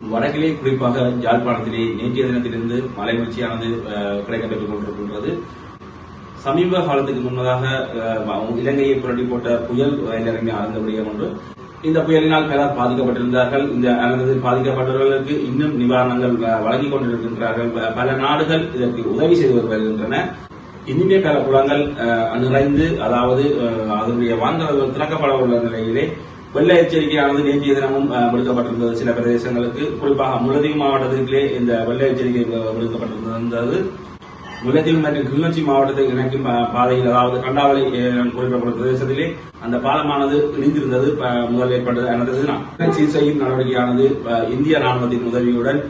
வடக்கிலே குறிப்பாக யாழ்ப்பாணத்திலே நேற்றைய தினத்திலிருந்து மலை வீழ்ச்சியானது கிடைக்கப்பட்டுக் கொண்டிருக்கின்றது. சமீப காலத்துக்கு முன்னதாக இலங்கையை புரட்டி போட்ட புயல் இறங்கி ஆழ்ந்த விடயம் ஒன்று இந்த புயலினால் பலர் பாதிக்கப்பட்டிருந்தார்கள். இந்த அரங்கத்தில் பாதிக்கப்பட்டவர்களுக்கு இன்னும் நிவாரணங்கள் அஹ், வழங்கிக் கொண்டிருக்கின்றார்கள். பல நாடுகள் இதற்கு உதவி செய்து வருகின்றன. இனிமே பல குளங்கள் அஹ், நிறைந்து அதாவது அஹ், அதனுடைய வாங்கல்கள் திறக்கப்பட உள்ள நிலையிலே வெள்ள எச்சரிக்கையானது நேற்றைய தினமும் விடுக்கப்பட்டிருந்தது. சில பிரதேசங்களுக்கு குறிப்பாக முல்லைத்தீவு மாவட்டத்திலே இந்த வெள்ள எச்சரிக்கை விடுக்கப்பட்டிருந்தது. முல்லைத்தீவு மற்றும் கிளிநொச்சி மாவட்டத்தை இணைக்கும் பாதையில் அதாவது கண்டாவளி குறிப்பிடப்பட்ட பிரதேசத்திலே அந்த பாலமானது இணைந்திருந்தது. முதல் ஏற்பட்டது சீர் செய்யும் நடவடிக்கையானது அஹ், இந்திய ராணுவத்தின் உதவியுடன்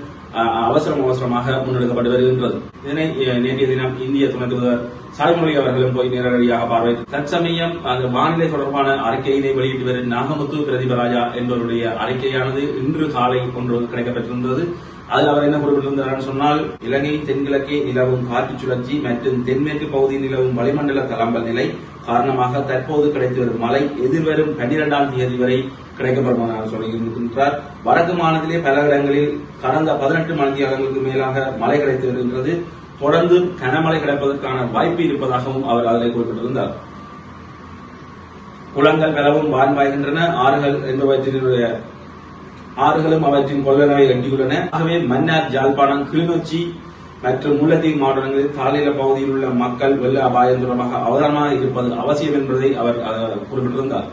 அவசரம் அவசரமாக முன்னெடுக்கப்பட்டு வருகின்றது. இதனை நேற்றைய தினம் இந்திய துணை தூதர் சாய்மொழி அவர்களும் போய் நேரடியாக பார்வையிட்டு தற்சமயம் அந்த வானிலை தொடர்பான அறிக்கையினை வெளியிட்டு வரும் நாகமுத்து பிரதிபராஜா என்பவருடைய அறிக்கையானது இன்று காலை ஒன்று கிடைக்கப்பெற்றிருந்தது. அதில் அவர் என்ன குறிப்பிட்டிருந்தார் சொன்னால் இலங்கை தென்கிழக்கே நிலவும் காற்று சுழற்சி மற்றும் தென்மேற்கு பகுதியில் நிலவும் வளிமண்டல தளம்பல் நிலை காரணமாக தற்போது கிடைத்து வரும் மழை எதிர்வரும் பன்னிரெண்டாம் தேதி வரை கிடைக்கப்படும் என சொல்லியிருக்கின்றார் வடக்கு மாநிலத்திலே பல இடங்களில் கடந்த பதினெட்டு மணி மணித்தியாலங்களுக்கு மேலாக மழை கிடைத்து வருகின்றது. தொடர்ந்து கனமழை கிடைப்பதற்கான வாய்ப்பு இருப்பதாகவும் அவர் அதில் குறிப்பிட்டிருந்தார். குளங்கள் பலவும் வான்வாய்கின்றன ஆறுகள் என்பவற்றினுடைய ஆறுகளும் அவற்றின் கொள்ளளவை எட்டியுள்ளன. ஆகவே மன்னார் ஜாழ்ப்பாணம் கிளிநொச்சி மற்றும் முல்லத்தீவு மாவட்டங்களில் தாழ்நில பகுதியில் உள்ள மக்கள் வெள்ள அபாயம் தொடர்பாக அவதானமாக இருப்பது அவசியம் என்பதை அவர் குறிப்பிட்டிருந்தார்.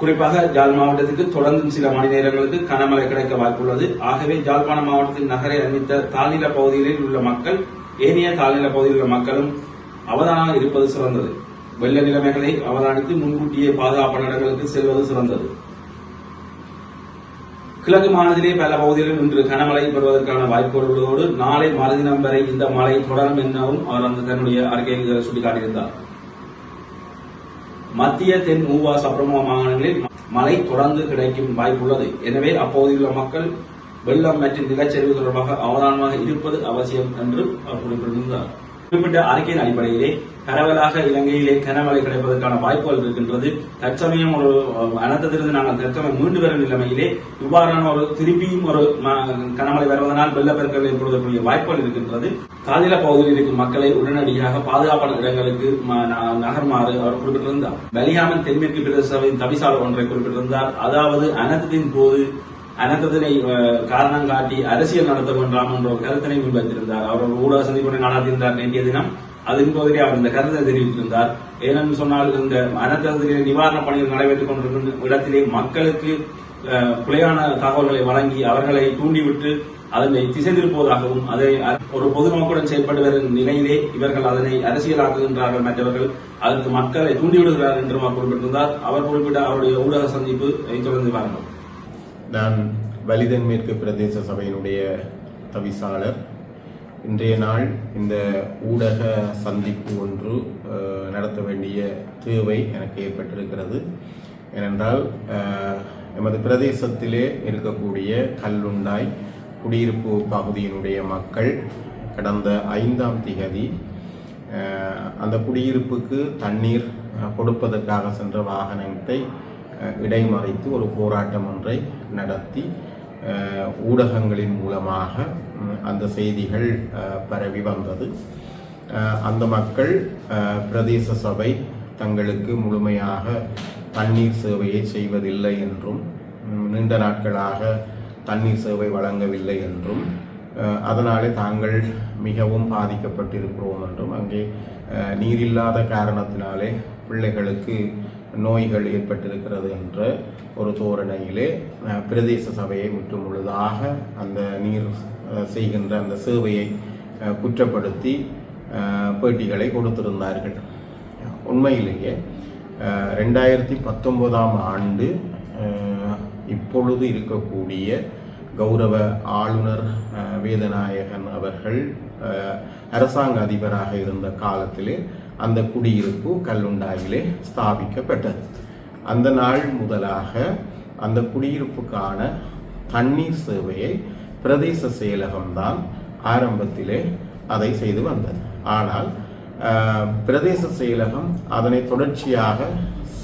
குறிப்பாக ஜாழ் மாவட்டத்துக்கு தொடர்ந்து சில மணி நேரங்களுக்கு கனமழை கிடைக்க வாய்ப்புள்ளது. ஆகவே ஜாழ்ப்பாணம் மாவட்டத்தின் நகரை அமைத்த தாழ்நில பகுதிகளில் உள்ள மக்கள் ஏனைய தாழ்நில பகுதியில் உள்ள மக்களும் அவதானமாக இருப்பது சிறந்தது. வெள்ள நிலைமைகளை அவதானித்து முன்கூட்டியே பாதுகாப்பான இடங்களுக்கு செல்வது சிறந்தது. கிழக்கு மாநிலத்திலே பல பகுதிகளில் இன்று கனமழை பெறுவதற்கான வாய்ப்புகள் உள்ளதோடு நாளை மறுதினம் வரை இந்த மழை தொடரும் எனவும் அவர் அந்த தன்னுடைய அறிக்கையில் சுட்டிக்காட்டியிருந்தார். மத்திய தென் ஊவா சப்ரமோ மாகாணங்களில் மழை தொடர்ந்து கிடைக்கும் வாய்ப்புள்ளது. எனவே அப்பகுதியில் மக்கள் வெள்ளம் மற்றும் நிலச்சரிவு தொடர்பாக அவதானமாக இருப்பது அவசியம் என்று அவர் குறிப்பிட்டிருந்தார். குறிப்பிட்ட அறிக்கையின் அடிப்படையிலே பரவலாக இலங்கையிலே கனமழை கிடைப்பதற்கான வாய்ப்புகள் இருக்கின்றது. தற்சமயம் ஒரு அனந்தத்திலிருந்து அனர்த்தத்திலிருந்து நாங்கள் தற்சமயம் மீண்டு வரும் நிலைமையிலே இவ்வாறான ஒரு திருப்பியும் ஒரு கனமழை வருவதனால் வெள்ளப்பெருக்கள் ஏற்படுவதற்குரிய வாய்ப்புகள் இருக்கின்றது. காதில பகுதியில் இருக்கும் மக்களை உடனடியாக பாதுகாப்பான இடங்களுக்கு நகர்மாறு அவர் குறிப்பிட்டிருந்தார். பலியாமன் தென்மேற்கு பிரதேச சபையின் தவிசாளர் ஒன்றை குறிப்பிட்டிருந்தார். அதாவது அனர்த்தத்தின் போது அனர்த்தத்தினை காரணம் காட்டி அரசியல் நடத்த வேண்டாம் என்ற ஒரு கருத்தினை முன்வைத்திருந்தார். அவர் ஊடக சந்திப்பு நடாத்தியிருந்தார் நேற்றைய தினம் அதன் போதிலே அவர் இந்த கருத்தை தெரிவித்திருந்தார். ஏனென்று சொன்னால் இந்த அனர்த்தத்திலே நிவாரணப் பணிகள் நடைபெற்றுக் கொண்டிருக்கும் இடத்திலே மக்களுக்கு அஹ், பிழையான தகவல்களை வழங்கி அவர்களை தூண்டிவிட்டு அதனை திசை திருப்புவதாகவும் அதை ஒரு பொதுநோக்குடன் செயல்பட்டு வரும் நிலையிலே இவர்கள் அதனை அரசியலாக்குகின்றார்கள் மற்றவர்கள். அதற்கு மக்களை தூண்டிவிடுகிறார் என்றும் அவர் குறிப்பிட்டிருந்தார். அவர் குறிப்பிட்ட அவருடைய ஊடக சந்திப்பு தொடர்ந்து வாருங்கள் நான் வலிதன் மேற்கு பிரதேச சபையினுடைய தவிசாளர். இன்றைய நாள் இந்த ஊடக சந்திப்பு ஒன்று நடத்த வேண்டிய தேவை எனக்கு ஏற்பட்டிருக்கிறது. ஏனென்றால் எமது பிரதேசத்திலே இருக்கக்கூடிய கல்லுண்டாய் குடியிருப்பு பகுதியினுடைய மக்கள் கடந்த ஐந்தாம் திகதி அந்த குடியிருப்புக்கு தண்ணீர் கொடுப்பதற்காக சென்ற வாகனத்தை இடைமறைத்து ஒரு போராட்டம் ஒன்றை நடத்தி ஊடகங்களின் மூலமாக அந்த செய்திகள் பரவி வந்தது. அந்த மக்கள் பிரதேச சபை தங்களுக்கு முழுமையாக தண்ணீர் சேவையை செய்வதில்லை என்றும் நீண்ட நாட்களாக தண்ணீர் சேவை வழங்கவில்லை என்றும் அதனாலே தாங்கள் மிகவும் பாதிக்கப்பட்டிருக்கிறோம் என்றும் அங்கே நீரில்லாத காரணத்தினாலே பிள்ளைகளுக்கு நோய்கள் ஏற்பட்டிருக்கிறது என்ற ஒரு தோரணையிலே பிரதேச சபையை முற்றும் முழுதாக அந்த நீர் செய்கின்ற அந்த சேவையை குற்றப்படுத்தி பேட்டிகளை கொடுத்திருந்தார்கள். உண்மையிலேயே ரெண்டாயிரத்தி பத்தொன்பதாம் ஆண்டு இப்பொழுது இருக்கக்கூடிய கௌரவ ஆளுநர் வேதநாயகன் அவர்கள் அரசாங்க அதிபராக இருந்த காலத்திலே அந்த குடியிருப்பு கல்லுண்டாயிலே ஸ்தாபிக்கப்பட்டது. அந்த நாள் முதலாக அந்த குடியிருப்புக்கான தண்ணீர் சேவையை பிரதேச செயலகம்தான் ஆரம்பத்திலே அதை செய்து வந்தது. ஆனால் பிரதேச செயலகம் அதனை தொடர்ச்சியாக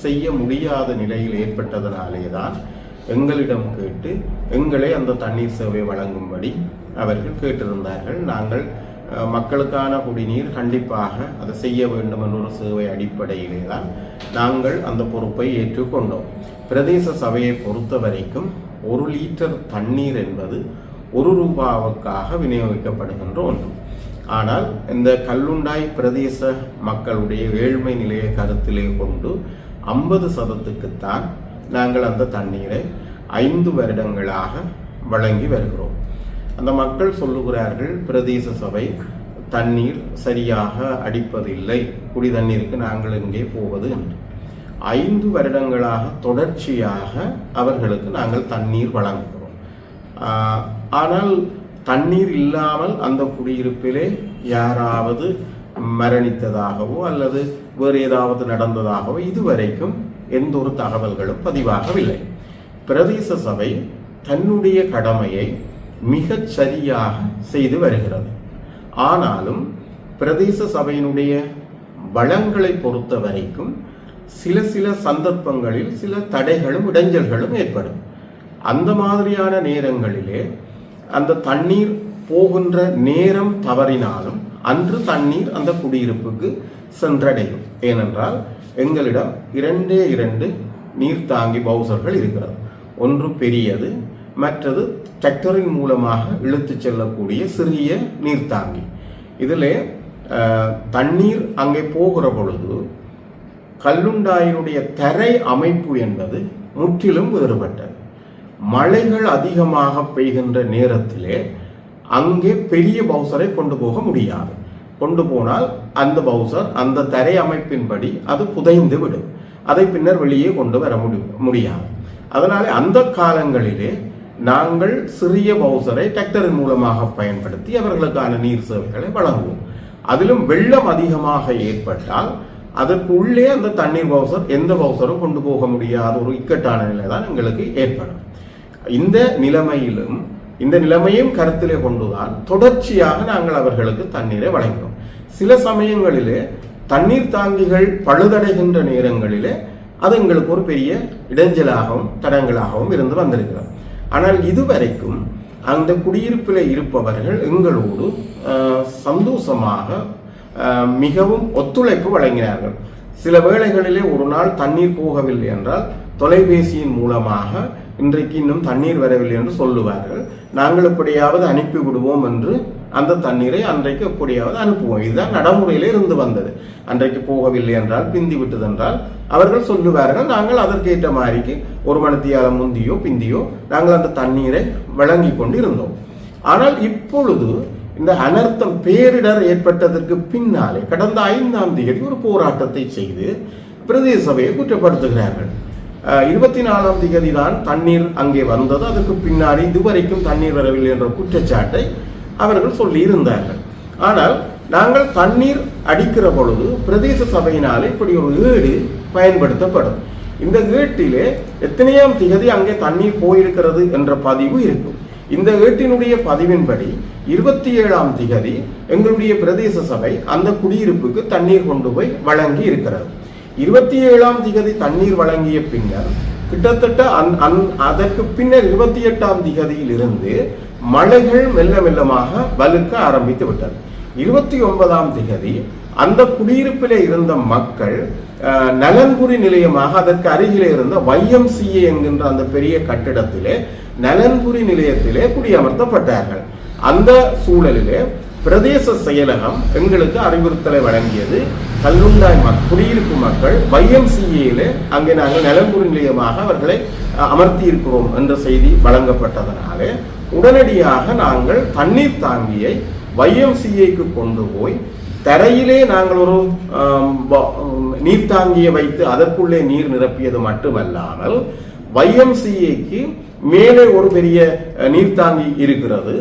செய்ய முடியாத நிலையில் ஏற்பட்டதனாலே தான் எங்களிடம் கேட்டு எங்களை அந்த தண்ணீர் சேவை வழங்கும்படி அவர்கள் கேட்டிருந்தார்கள். நாங்கள் மக்களுக்கான குடிநீர் கண்டிப்பாக அதை செய்ய வேண்டும் என்ற ஒரு சேவை அடிப்படையிலே தான் நாங்கள் அந்த பொறுப்பை ஏற்றுக்கொண்டோம். பிரதேச சபையை பொறுத்த வரைக்கும் ஒரு லிட்டர் தண்ணீர் என்பது ஒரு ரூபாவுக்காக விநியோகிக்கப்படுகின்ற ஒன்று. ஆனால் இந்த கல்லுண்டாய் பிரதேச மக்களுடைய ஏழ்மை நிலையை கருத்திலே கொண்டு ஐம்பது சதத்துக்குத்தான் நாங்கள் அந்த தண்ணீரை ஐந்து வருடங்களாக வழங்கி வருகிறோம். அந்த மக்கள் சொல்லுகிறார்கள் பிரதேச சபை தண்ணீர் சரியாக அடிப்பதில்லை. குடி தண்ணீருக்கு நாங்கள் இங்கே போவது என்று. ஐந்து வருடங்களாக தொடர்ச்சியாக அவர்களுக்கு நாங்கள் தண்ணீர் வழங்குகிறோம். ஆனால் தண்ணீர் இல்லாமல் அந்த குடியிருப்பிலே யாராவது மரணித்ததாகவோ அல்லது வேறு ஏதாவது நடந்ததாகவோ இதுவரைக்கும் எந்த ஒரு தகவல்களும் பதிவாகவில்லை. பிரதேச சபை தன்னுடைய கடமையை மிகச் சரியாக செய்து வருகிறது. ஆனாலும் பிரதேச சபையினுடைய வளங்களை பொறுத்த வரைக்கும் சில சில சந்தர்ப்பங்களில் சில தடைகளும் இடைஞ்சல்களும் ஏற்படும். அந்த மாதிரியான நேரங்களிலே அந்த தண்ணீர் போகின்ற நேரம் தவறினாலும் அன்று தண்ணீர் அந்த குடியிருப்புக்கு சென்றடையும். ஏனென்றால் எங்களிடம் இரண்டே இரண்டு நீர்த்தாங்கி பவுசர்கள் இருக்கிறது. ஒன்று பெரியது மற்றது டிராக்டரின் மூலமாக இழுத்துச் செல்லக்கூடிய சிறிய நீர்த்தாங்கி இதில் தண்ணீர் அங்கே போகிற பொழுது கல்லுண்டாயினுடைய தரை அமைப்பு என்பது முற்றிலும் வேறுபட்டது. மழைகள் அதிகமாக பெய்கின்ற நேரத்திலே அங்கே பெரிய பவுசரை கொண்டு போக முடியாது. கொண்டு போனால் அந்த பவுசர் அந்த தரை அமைப்பின்படி அது புதைந்து விடும். அதை பின்னர் வெளியே கொண்டு வர முடியும் முடியாது. அதனாலே அந்த காலங்களிலே நாங்கள் சிறிய பவுசரை டிராக்டரின் மூலமாக பயன்படுத்தி அவர்களுக்கான நீர் சேவைகளை வழங்குவோம். அதிலும் வெள்ளம் அதிகமாக ஏற்பட்டால் அதற்கு உள்ளே அந்த தண்ணீர் பவுசர் எந்த பவுசரும் கொண்டு போக முடியாத ஒரு இக்கட்டான நிலை தான் எங்களுக்கு ஏற்படும். இந்த நிலைமையிலும் இந்த நிலைமையும் கருத்திலே கொண்டுதான் தொடர்ச்சியாக நாங்கள் அவர்களுக்கு தண்ணீரை வழங்கினோம். சில சமயங்களிலே தண்ணீர் தாங்கிகள் பழுதடைகின்ற நேரங்களிலே அது எங்களுக்கு ஒரு பெரிய இடைஞ்சலாகவும் தடங்களாகவும் இருந்து வந்திருக்கிறது. ஆனால் இதுவரைக்கும் அந்த குடியிருப்பில் இருப்பவர்கள் எங்களோடு சந்தோஷமாக மிகவும் ஒத்துழைப்பு வழங்கினார்கள். சில வேளைகளிலே ஒரு நாள் தண்ணீர் போகவில்லை என்றால் தொலைபேசியின் மூலமாக இன்றைக்கு இன்னும் தண்ணீர் வரவில்லை என்று சொல்லுவார்கள். நாங்கள் எப்படியாவது அனுப்பி விடுவோம் என்று அந்த தண்ணீரை அன்றைக்கு எப்படியாவது அனுப்புவோம். இதுதான் நடைமுறையிலே இருந்து வந்தது. அன்றைக்கு போகவில்லை என்றால் பிந்தி விட்டது என்றால் அவர்கள் சொல்லுவார்கள் நாங்கள் அதற்கேற்ற மாதிரிக்கு ஒரு மணித்தியாலம் முந்தியோ பிந்தியோ நாங்கள் அந்த தண்ணீரை வழங்கி கொண்டு இருந்தோம் ஆனால் இப்பொழுது இந்த அனர்த்தம் பேரிடர் ஏற்பட்டதற்கு பின்னாலே கடந்த ஐந்தாம் தேதி ஒரு போராட்டத்தை செய்து பிரதேச சபையை குற்றப்படுத்துகிறார்கள். இருபத்தி நாலாம் தேதி தான் தண்ணீர் அங்கே வந்தது. அதற்கு பின்னாடி இதுவரைக்கும் தண்ணீர் வரவில்லை என்ற குற்றச்சாட்டை அவர்கள் சொல்லி இருந்தார்கள் ஆனால் நாங்கள் தண்ணீர் அடிக்கிற பொழுது பிரதேச சபையினாலே இப்படி ஒரு ஏடு பயன்படுத்தப்படும். இந்த ஏட்டிலே எத்தனையாம் திகதி அங்கே தண்ணீர் போயிருக்கிறது என்ற பதிவு இருக்கும். இந்த ஏட்டினுடைய பதிவின்படி இருபத்தி ஏழாம் திகதி எங்களுடைய பிரதேச சபை அந்த குடியிருப்புக்கு தண்ணீர் கொண்டு போய் வழங்கி இருக்கிறது இருபத்தி ஏழாம் திகதி தண்ணீர் வழங்கிய பின்னர் கிட்டத்தட்ட அந்- அந்- அதற்கு பின்னர் இருபத்தி எட்டாம் திகதியில் இருந்து மழைகள் மெல்ல மெல்லமாக வலுக்க ஆரம்பித்து விட்டது. இருபத்தி ஒன்பதாம் திகதி அந்த குடியிருப்பில் இருந்த மக்கள் நலன்புரி நிலையமாக அதற்கு அருகிலே இருந்த வைஎம்சிஏ என்கின்ற அந்த பெரிய கட்டிடத்திலே நலன்புரி நிலையத்திலே குடியமர்த்தப்பட்டார்கள். அந்த சூழலிலே பிரதேச செயலகம் எங்களுக்கு அறிவுறுத்தலை வழங்கியது. கல்லுண்டாய் மக் குடியிருப்பு மக்கள் வைஎம்சிஏல அங்கே நாங்கள் நலன்புரி நிலையமாக அவர்களை அமர்த்தியிருக்கிறோம் அமர்த்தி இருக்கிறோம் என்ற செய்தி வழங்கப்பட்டதனாலே உடனடியாக நாங்கள் தண்ணீர் தாங்கியை வைஎம்சிஏக்கு கொண்டு போய் தரையிலே நாங்கள் ஒரு நீர்த்தாங்கியை வைத்து அதற்குள்ளே நீர் நிரப்பியது மட்டுமல்லாமல் வைஎம்சிஏக்கு மேலே ஒரு பெரிய நீர்த்தாங்கி இருக்கிறது.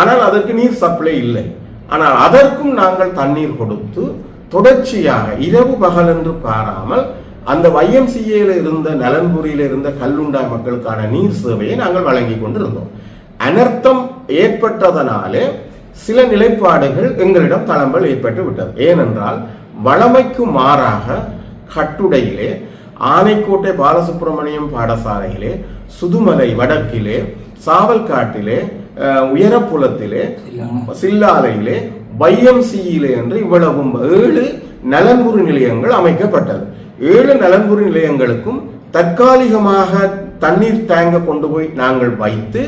ஆனால் அதற்கு நீர் சப்ளை இல்லை. ஆனால் அதற்கும் நாங்கள் தண்ணீர் கொடுத்து தொடர்ச்சியாக இரவு பகல் என்று பாராமல் அந்த வைஎம்சிஏல இருந்த நலன்புரியில இருந்த கல்லுண்டா மக்களுக்கான நீர் சேவையை நாங்கள் வழங்கி கொண்டிருந்தோம். அனர்த்தம் ஏற்பட்டதனாலே சில நிலைப்பாடுகள் எங்களிடம் தளம்பல் ஏற்பட்டு விட்டது. ஏனென்றால் வளமைக்கு மாறாக கட்டுடையிலே ஆனைக்கோட்டை பாலசுப்பிரமணியம் பாடசாலையிலே சுதுமலை வடக்கிலே சாவல்காட்டிலே உயரப்புலத்திலே சில்லாலையிலே வைஎம்சியிலே என்று இவ்வளவும் ஏழு நலன்புரி நிலையங்கள் அமைக்கப்பட்டது. ஏழு நலன்புரி நிலையங்களுக்கும் தற்காலிகமாக தண்ணீர் டேங்க கொண்டு போய் நாங்கள் வைத்து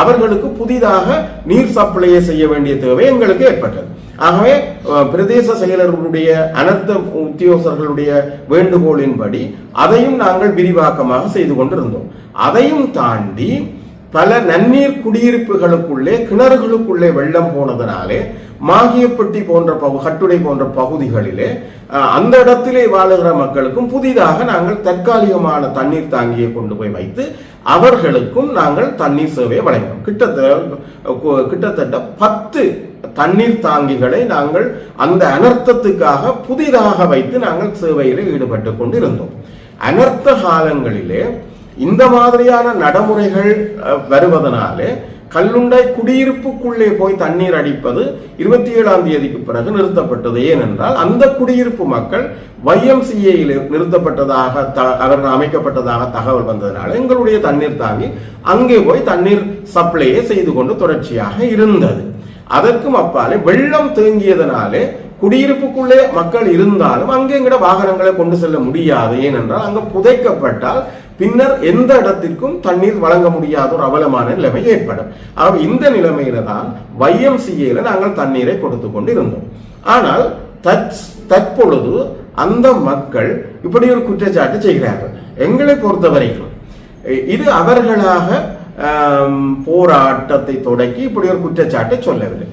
அவர்களுக்கு புதிதாக நீர் சப்ளையை செய்ய வேண்டிய தேவை எங்களுக்கு ஏற்பட்டது. ஆகவே பிரதேச செயலர்களுடைய அனைத்து உத்தியோகர்களுடைய வேண்டுகோளின்படி அதையும் நாங்கள் விரிவாக்கமாக செய்து கொண்டிருந்தோம். அதையும் தாண்டி பல நன்னீர் குடியிருப்புகளுக்குள்ளே கிணறுகளுக்குள்ளே வெள்ளம் போனதனாலே மாகியப்பட்டி போன்ற பகு கட்டுடை போன்ற பகுதிகளிலே அந்த இடத்திலே வாழுகிற மக்களுக்கும் புதிதாக நாங்கள் தற்காலிகமான தண்ணீர் தாங்கியை கொண்டு போய் வைத்து அவர்களுக்கும் நாங்கள் தண்ணீர் சேவையை வழங்கினோம். கிட்டத்தட்ட கிட்டத்தட்ட பத்து தண்ணீர் தாங்கிகளை நாங்கள் அந்த அனர்த்தத்துக்காக புதிதாக வைத்து நாங்கள் சேவையில் ஈடுபட்டு கொண்டு இருந்தோம் அனர்த்த காலங்களிலே இந்த மாதிரியான நடைமுறைகள் வருவதனாலே கல்லுண்டாய் குடியிருப்புக்குள்ளே போய் தண்ணீர் அடிப்பது இருபத்தி ஏழாம் தேதிக்கு பிறகு நிறுத்தப்பட்டது. ஏனென்றால் அந்த குடியிருப்பு மக்கள் வைஎம்சிஏயில் நிறுத்தப்பட்டதாக த- அவர்கள் அமைக்கப்பட்டதாக தகவல் வந்ததனால எங்களுடைய தண்ணீர் தாங்கி அங்கே போய் தண்ணீர் சப்ளையை செய்து கொண்டு தொடர்ச்சியாக இருந்தது. அதற்கும் அப்பாலே வெள்ளம் தேங்கியதனாலே குடியிருப்புக்குள்ளே மக்கள் இருந்தாலும் அங்கே எங்கட வாகனங்களை கொண்டு செல்ல முடியாது. ஏனென்றால் அங்கு புதைக்கப்பட்டால் பின்னர் எந்த இடத்திற்கும் தண்ணீர் வழங்க முடியாத ஒரு அவலமான நிலைமை ஏற்படும். ஆக இந்த நிலைமையில தான் வைஎம்சிஏல நாங்கள் தண்ணீரை கொடுத்து கொண்டு இருந்தோம் ஆனால் தற்- தற்பொழுது அந்த மக்கள் இப்படி ஒரு குற்றச்சாட்டு செய்கிறார்கள். எங்களை பொறுத்த வரைக்கும் இது அவர்களாக போராட்டத்தை தொடக்கி இப்படி ஒரு குற்றச்சாட்டை சொல்லவில்லை.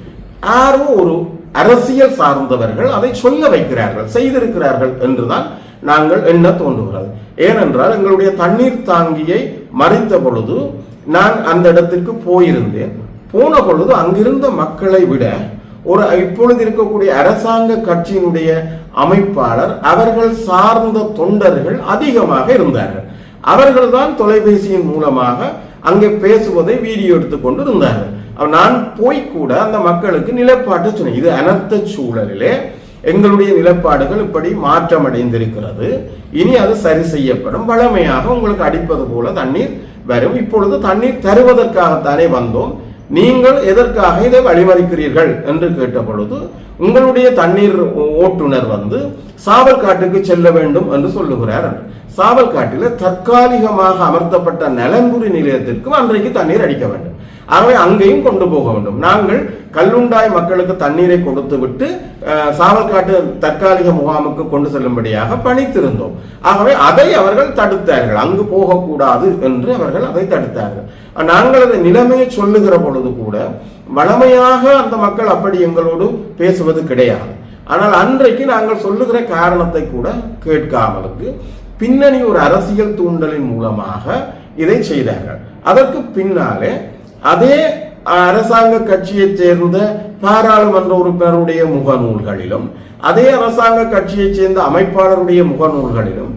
யாரோ ஒரு அரசியல் சார்ந்தவர்கள் அதை சொல்ல வைக்கிறார்கள் செய்திருக்கிறார்கள் என்றுதான் நாங்கள் எண்ண தோன்றுகிறது? ஏனென்றால் எங்களுடைய தண்ணீர் தாங்கியை மறைத்த பொழுது நான் அந்த இடத்திற்கு போயிருந்தேன். போன பொழுது அங்கிருந்த மக்களை விட ஒரு இப்பொழுது இருக்கக்கூடிய அரசாங்க கட்சியினுடைய அமைப்பாளர் அவர்கள் சார்ந்த தொண்டர்கள் அதிகமாக இருந்தார்கள். அவர்கள்தான் தொலைபேசியின் மூலமாக அங்கே பேசுவதை வீடியோ எடுத்துக்கொண்டு இருந்தார்கள் நான் போய் கூட அந்த மக்களுக்கு நிலைப்பாட்டை சொன்னேன். இது அனர்த்த சூழலிலே எங்களுடைய நிலப்பாடுகள் இப்படி மாற்றம் அடைந்திருக்கிறது இனி அது சரி செய்யப்படும். வளமையாக உங்களுக்கு அடிப்பது போல தண்ணீர் வரும். இப்பொழுது தண்ணீர் தருவதற்காகத்தானே வந்தோம். நீங்கள் எதற்காக இதை வழிமறிக்கிறீர்கள் என்று கேட்ட பொழுது உங்களுடைய தண்ணீர் ஓட்டுநர் வந்து சாவல்காட்டுக்கு செல்ல வேண்டும் என்று சொல்லுகிறார். சாவல்காட்டில் தற்காலிகமாக அமர்த்தப்பட்ட நலன்புரி நிலையத்திற்கும் அன்றைக்கு தண்ணீர் அடிக்க வேண்டும். ஆகவே அங்கேயும் கொண்டு போக வேண்டும். நாங்கள் கல்லுண்டாய் மக்களுக்கு தண்ணீரை கொடுத்து விட்டு சாவல்காட்டு தற்காலிக முகாமுக்கு கொண்டு செல்லும்படியாக பணித்திருந்தோம். ஆகவே அதை அவர்கள் தடுத்தார்கள். அங்கு போகக்கூடாது என்று அவர்கள் அதை தடுத்தார்கள். நாங்கள் அதை நிலைமையை சொல்லுகிற பொழுது கூட வளமையாக அந்த மக்கள் அப்படி எங்களோடு பேசுவது கிடையாது. ஆனால் அன்றைக்கு நாங்கள் சொல்லுகிற காரணத்தை கூட கேட்காமலுக்கு பின்னணி ஒரு அரசியல் தூண்டலின் மூலமாக இதை செய்தார்கள். அதற்கு பின்னாலே அதே அரசாங்க கட்சியைச் சேர்ந்த பாராளுமன்ற உறுப்பினருடைய முகநூல்களிலும் அதே அரசாங்க கட்சியைச் சேர்ந்த அமைப்பாளருடைய முகநூல்களிலும்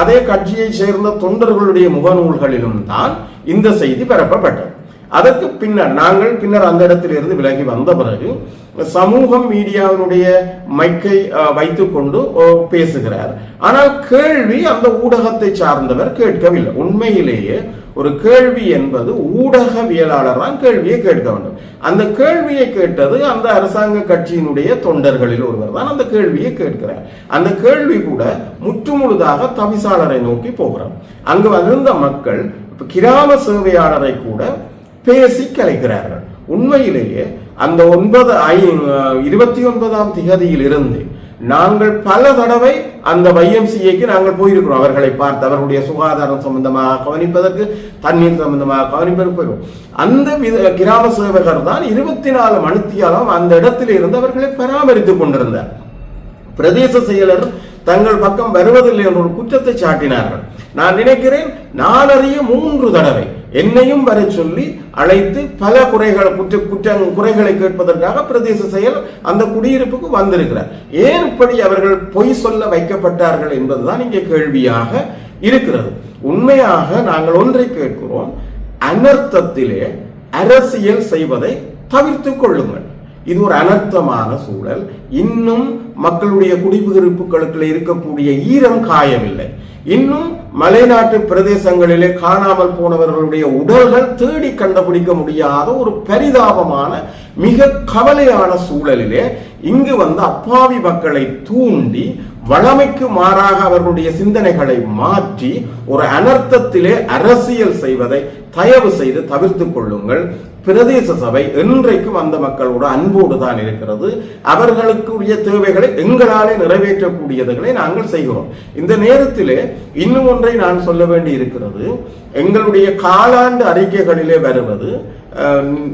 அதே கட்சியைச் சேர்ந்த தொண்டர்களுடைய முகநூல்களிலும் தான் இந்த செய்தி பரப்பப்பட்டது அதற்கு பின்னர் நாங்கள் பின்னர் அந்த இடத்திலிருந்து விலகி வந்த பிறகு சமூகம் மீடியாவினுடைய மைக்கை வைத்துக்கொண்டு பேசுகிறார். ஆனால் கேள்வி அந்த ஊடகத்தை சார்ந்தவர் கேட்கவில்லை. உண்மையிலேயே ஒரு கேள்வி என்பது ஊடகவியலாளர் தான் கேள்வியை கேட்க வேண்டும். அந்த கேள்வியை கேட்டது அந்த அரசாங்க கட்சியினுடைய தொண்டர்களில் ஒருவர் தான் அந்த கேள்வியை கேட்கிறார். அந்த கேள்வி கூட முற்றுமுழுதாக தவிசாளரை நோக்கி போகிறார் அங்கு வந்திருந்த மக்கள் கிராம சேவையாளரை கூட பேசி கலைக்கிறார்கள். உண்மையிலேயே அந்த ஒன்பது ஐ இருபத்தி ஒன்பதாம் திகதியில் இருந்து நாங்கள் பல தடவை அந்த வைஎம்சிஏக்கு நாங்கள் போயிருக்கிறோம். அவர்களை பார்த்து அவர்களுடைய சுகாதாரம் சம்பந்தமாக கவனிப்பதற்கு தண்ணீர் சம்பந்தமாக கவனிப்பதற்கு போயிருக்கோம் அந்த வித கிராம சேவகர் தான் இருபத்தி நாலு மணித்தியாலம் அந்த இடத்தில் இருந்து அவர்களை பராமரித்துக் கொண்டிருந்தார். பிரதேச செயலர் தங்கள் பக்கம் வருவதில்லை என்ற ஒரு குற்றத்தை சாட்டினார்கள். நான் நினைக்கிறேன் நாலறிய மூன்று தடவை என்னையும் வர சொல்லி அழைத்து பல குறைகள் குற்ற குற்ற குறைகளை கேட்பதற்காக பிரதேச செயல் அந்த குடியிருப்புக்கு வந்திருக்கிறார். ஏன் இப்படி அவர்கள் பொய் சொல்ல வைக்கப்பட்டார்கள் என்பதுதான் இங்கே கேள்வியாக இருக்கிறது. உண்மையாக நாங்கள் ஒன்றை கேட்கிறோம். அனர்த்தத்திலே அரசியல் செய்வதை தவிர்த்துக் கொள்ளுங்கள். இது ஒரு அனர்த்தமான சூழல். இன்னும் மக்களுடைய குடியிருப்புகளுக்குள்ள இருக்கக்கூடிய ஈரம் காயமில்லை இன்னும் மலைநாட்டு பிரதேசங்களிலே காணாமல் போனவர்களுடைய உடல்கள் தேடி கண்டுபிடிக்க முடியாத ஒரு பரிதாபமான மிக கவலையான சூழலிலே இங்கு வந்து அப்பாவி மக்களை தூண்டி வளமைக்கு மாறாக அவர்களுடைய சிந்தனைகளை மாற்றி ஒரு அனர்த்தத்திலே அரசியல் செய்வதை தயவு செய்து தவிர்த்து கொள்ளுங்கள். பிரதேச சபை என்றைக்கும் அந்த மக்களோட அன்போடு தான் இருக்கிறது. அவர்களுக்குரிய தேவைகளை எங்களாலே நிறைவேற்றக்கூடியதுகளை நாங்கள் செய்கிறோம். இந்த நேரத்திலே இன்னும் ஒன்றை நான் சொல்ல வேண்டி இருக்கிறது. எங்களுடைய காலாண்டு அறிக்கைகளிலே வருவது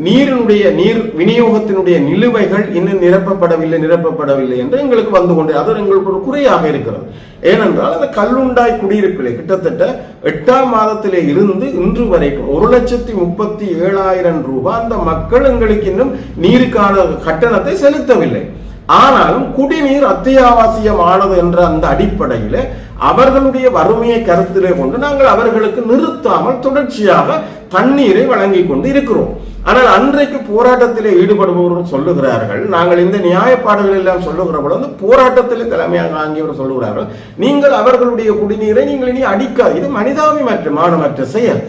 நீரினுடைய நீர் விநியோகத்தினுடைய நிலுவைகள் இன்னும் நிரப்பப்படவில்லை நிரப்பப்படவில்லை என்று எங்களுக்கு வந்து கொண்டு அது எங்களுக்கு ஒரு குறையாக இருக்கிறது. ஏனென்றால் அந்த கல்லுண்டாய் குடியிருப்பிலே கிட்டத்தட்ட எட்டாம் மாதத்திலே இருந்து இன்று வரைக்கும் ஒரு லட்சத்தி முப்பத்தி ஏழாயிரம் ரூபாய் அந்த மக்கள் எங்களுக்கு இன்னும் நீருக்கான கட்டணத்தை செலுத்தவில்லை. ஆனாலும் குடிநீர் அத்தியாவசியமானது என்ற அந்த அடிப்படையில அவர்களுடைய வறுமையை கருத்திலே கொண்டு நாங்கள் அவர்களுக்கு நிறுத்தாமல் தொடர்ச்சியாக தண்ணீரை வழங்கி கொண்டு இருக்கிறோம். ஆனால் அன்றைக்கு போராட்டத்திலே ஈடுபடுபவர்கள் சொல்லுகிறார்கள் நாங்கள் இந்த நியாயப்பாடுகள் எல்லாம் சொல்லுகிற பொழுது போராட்டத்திலே தலைமையாக ஆங்கியவர் சொல்லுகிறார்கள் நீங்கள் அவர்களுடைய குடிநீரை நீங்கள் இனி அடிக்காது. இது மனிதாபிமற்ற மானமற்ற செயல்.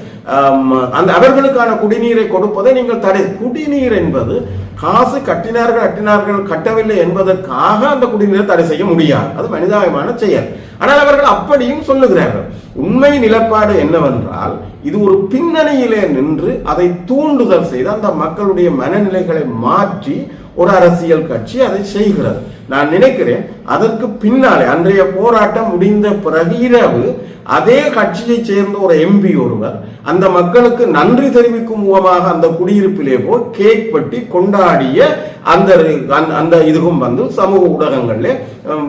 அந்த அவர்களுக்கான குடிநீரை கொடுப்பதை நீங்கள் தடை. குடிநீர் என்பது காசு கட்டினார்கள் கட்டினார்கள் கட்டவில்லை என்பதற்காக அந்த குடிநீரை தடை செய்ய முடியாது. அது மனிதாபிமான செயல். ஆனால் அவர்கள் அப்படியும் சொல்லுகிறார்கள். உண்மை நிலப்பாடு என்னவென்றால் இது ஒரு பின்னணியிலே நின்று அதை தூண்டுதல் செய்து அந்த மக்களுடைய மனநிலைகளை மாற்றி ஒரு அரசியல் கட்சி அதை செய்கிறது. நான் நினைக்கிறேன் அதற்கு பின்னாலே அன்றைய போராட்டம் முடிந்த பிறகு இரவு அதே கட்சியைச் சேர்ந்த ஒரு எம்பி ஒருவர் அந்த மக்களுக்கு நன்றி தெரிவிக்கும் முகமாக அந்த குடியிருப்பிலே போய் கேக் வெட்டி கொண்டாடிய அந்த அந்த- அந்த இதுவும் வந்து சமூக ஊடகங்களில்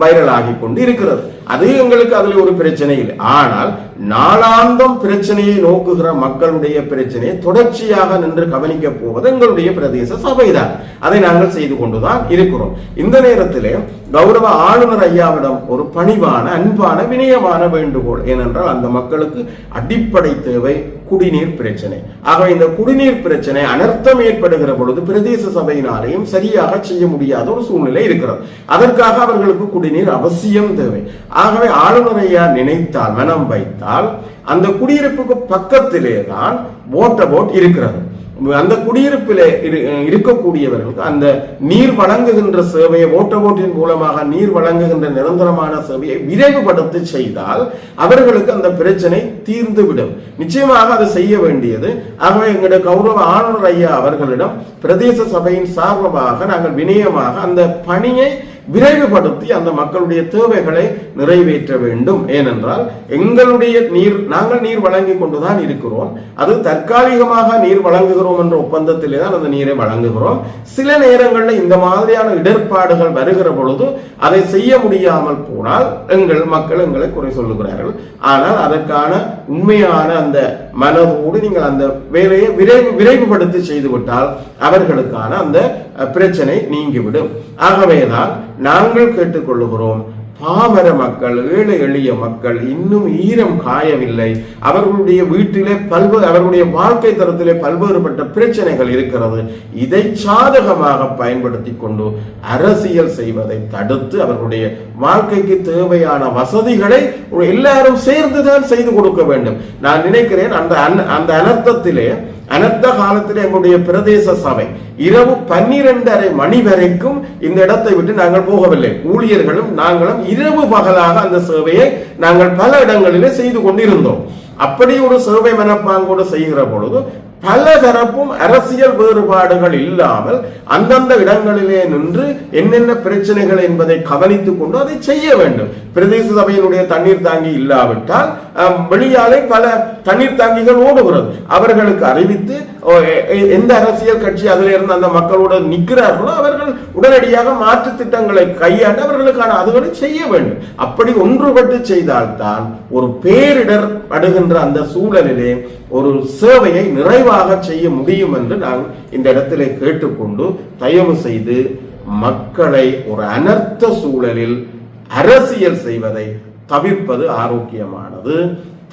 வைரல் ஆகி கொண்டு இருக்கிறது அது எங்களுக்கு அதுல ஒரு பிரச்சனை இல்லை. ஆனால் நாளாந்தம் பிரச்சனையை நோக்குகிற மக்களுடைய பிரச்சனையை தொடர்ச்சியாக நின்று கவனிக்க போவது எங்களுடைய பிரதேச சபைதான். அதை நாங்கள் செய்து கொண்டுதான் இருக்கிறோம். இந்த நேரத்தில் கௌரவ ஆளுநர் ஐயாவிடம் ஒரு பணிவான அன்பான வினயமான வேண்டுகோள் ஏனென்றால் அந்த மக்களுக்கு அடிப்படை தேவை குடிநீர் பிரச்சனை. ஆகவே இந்த குடிநீர் பிரச்சனை அனர்த்தம் ஏற்படுகிற பொழுது பிரதேச சபையினாலேயும் சரியாக செய்ய முடியாத ஒரு சூழ்நிலை இருக்கிறது. அதற்காக அவர்களுக்கு குடிநீர் அவசியம் தேவை. ஆகவே ஆளுநர் ஐயா நினைத்தால் மனம் வைத்தால் அந்த குடியிருப்புக்கு பக்கத்திலே தான் வாட்டர் போட் இருக்கிறது. அந்த குடியிருப்பிலே இரு- இருக்கக்கூடியவர்களுக்கு அந்த நீர் வழங்குகின்ற சேவையை ஓட்ட ஓட்டின் மூலமாக நீர் வழங்குகின்ற நிரந்தரமான சேவையை விரைவுபடுத்தி செய்தால் அவர்களுக்கு அந்த பிரச்சனை தீர்ந்துவிடும். நிச்சயமாக அதை செய்ய வேண்டியது. ஆகவே எங்களுடைய கௌரவ ஆளுநர் ஐயா அவர்களிடம் பிரதேச சபையின் சார்பாக நாங்கள் வினயமாக அந்த பணியை விரைவுபடுத்தி அந்த மக்களுடைய தேவைகளை நிறைவேற்ற வேண்டும். ஏனென்றால் எங்களுடைய நீர் நாங்கள் நீர் வழங்கி கொண்டுதான் இருக்கிறோம். அது தற்காலிகமாக நீர் வழங்குகிறோம் என்ற ஒப்பந்தத்திலே தான் அந்த நீரை வழங்குகிறோம். சில நேரங்களில் இந்த மாதிரியான இடர்பாடுகள் வருகிற பொழுது அதை செய்ய முடியாமல் போனால் எங்கள் மக்கள் எங்களை குறை சொல்லுகிறார்கள். ஆனால் அதற்கான உண்மையான அந்த மனதோடு நீங்கள் அந்த வேலையை விரைவு விரைவுபடுத்தி செய்துவிட்டால் அவர்களுக்கான அந்த பிரச்சனை நீங்கிவிடும். ஆகவேதான் நாங்கள் கேட்டுக்கொள்ளுகிறோம் பாமர மக்கள் ஏழை எளிய மக்கள் இன்னும் ஈரம் காயவில்லை. அவர்களுடைய வீட்டிலே பல்வேறு அவர்களுடைய வாழ்க்கை தரத்திலே பல்வேறுபட்ட பிரச்சனைகள் இருக்கிறது. இதை சாதகமாக பயன்படுத்தி கொண்டு அரசியல் செய்வதை தடுத்து அவர்களுடைய வாழ்க்கைக்கு தேவையான வசதிகளை எல்லாரும் சேர்ந்துதான் செய்து கொடுக்க வேண்டும். நான் நினைக்கிறேன் அந்த அந்த அனர்த்தத்திலே அனர்த்த காலத்தில் எங்களுடைய பிரதேச சபை இரவு பன்னிரண்டரை மணி வரைக்கும் இந்த இடத்தை விட்டு நாங்கள் போகவில்லை. ஊழியர்களும் நாங்களும் இரவு பகலாக அந்த சேவையை நாங்கள் பல இடங்களிலே செய்து கொண்டிருந்தோம். அப்படி ஒரு சேவை மனப்பாங்கோடு செய்கிற பொழுது பல தரப்பும் அரசியல் வேறுபாடுகள் இல்லாமல் அந்தந்த இடங்களிலே நின்று என்னென்ன பிரச்சனைகள் என்பதை கவனித்துக் கொண்டு அதை செய்ய வேண்டும். பிரதேச சபையினுடைய தண்ணீர் தாங்கி இல்லாவிட்டால் வெளியாலே பல தண்ணீர் தாங்கிகள் ஓடுகிறது. அவர்களுக்கு அறிவித்து ஓ, எந்த அரசியல் கட்சி அதில் இருந்து அந்த மக்களோடு நிற்கிறார்களோ அவர்கள் உடனடியாக மாற்று திட்டங்களை கையாண்டு அவர்களுக்கான அதுகளை செய்ய வேண்டும். அப்படி ஒன்றுபட்டு செய்தால்தான் ஒரு பேரிடர் படுகின்ற அந்த சூழலிலே ஒரு சேவையை நிறைவாக செய்ய முடியும் என்று நான் இந்த இடத்திலே கேட்டுக்கொண்டு தயவு செய்து மக்களை ஒரு அனர்த்த சூழலில் அரசியல் செய்வதை தவிர்ப்பது ஆரோக்கியமானது.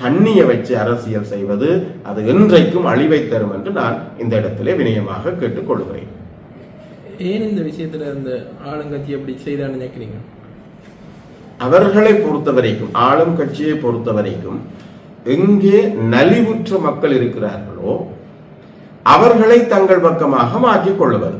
தண்ணியை வச்சு அரசியல் செய்வது அது என்றைக்கும் அழிவை தரும் என்று நான் இந்த இடத்திலே வினயமாக கேட்டுக்கொள்கிறேன் ஏன் இந்த விஷயத்துல இந்த ஆளுங்கட்சி அப்படி செய்தான்னு நினைக்கிறீங்க? அவர்களை பொறுத்த வரைக்கும் ஆளும் கட்சியை பொறுத்த வரைக்கும் எங்கே நலிவுற்ற மக்கள் இருக்கிறார்களோ அவர்களை தங்கள் பக்கமாக மாற்றிக் கொள்வது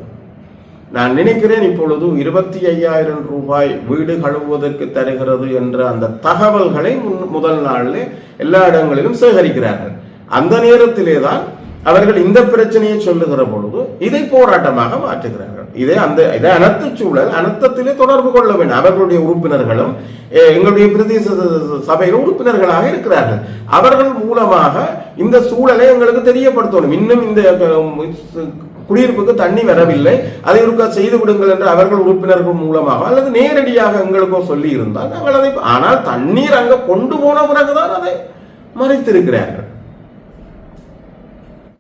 நான் நினைக்கிறேன் இப்பொழுது இருபத்தி ஐயாயிரம் ரூபாய் வீடு கழுவுவதற்கு தருகிறது என்ற அந்த தகவல்களை முதல் நாளில் எல்லா இடங்களிலும் சேகரிக்கிறார்கள். அந்த நேரத்திலே தான் அவர்கள் இந்த பிரச்சனையை சொல்லுகிற பொழுது இதை போராட்டமாக மாற்றுகிறார்கள். இதை அந்த இதை அனர்த்த சூழல் அனர்த்தத்திலே தொடர்பு கொள்ள வேண்டும். அவர்களுடைய உறுப்பினர்களும் எங்களுடைய பிரதேச ச- சபையில் உறுப்பினர்களாக இருக்கிறார்கள். அவர்கள் மூலமாக இந்த சூழலை எங்களுக்கு தெரியப்படுத்தணும். இன்னும் இந்த குடியிருப்புக்கு தண்ணி வரவில்லை. அதை ஒருக்கா செய்து கொடுங்கள் என்று அவர்கள் உறுப்பினர்கள் மூலமாக அல்லது நேரடியாக எங்களுக்கோ சொல்லி இருந்தால் நாங்கள் அதை ஆனால் தண்ணீர் அங்க கொண்டு போன பிறகுதான் அதை மறைத்திருக்கிறார்கள்.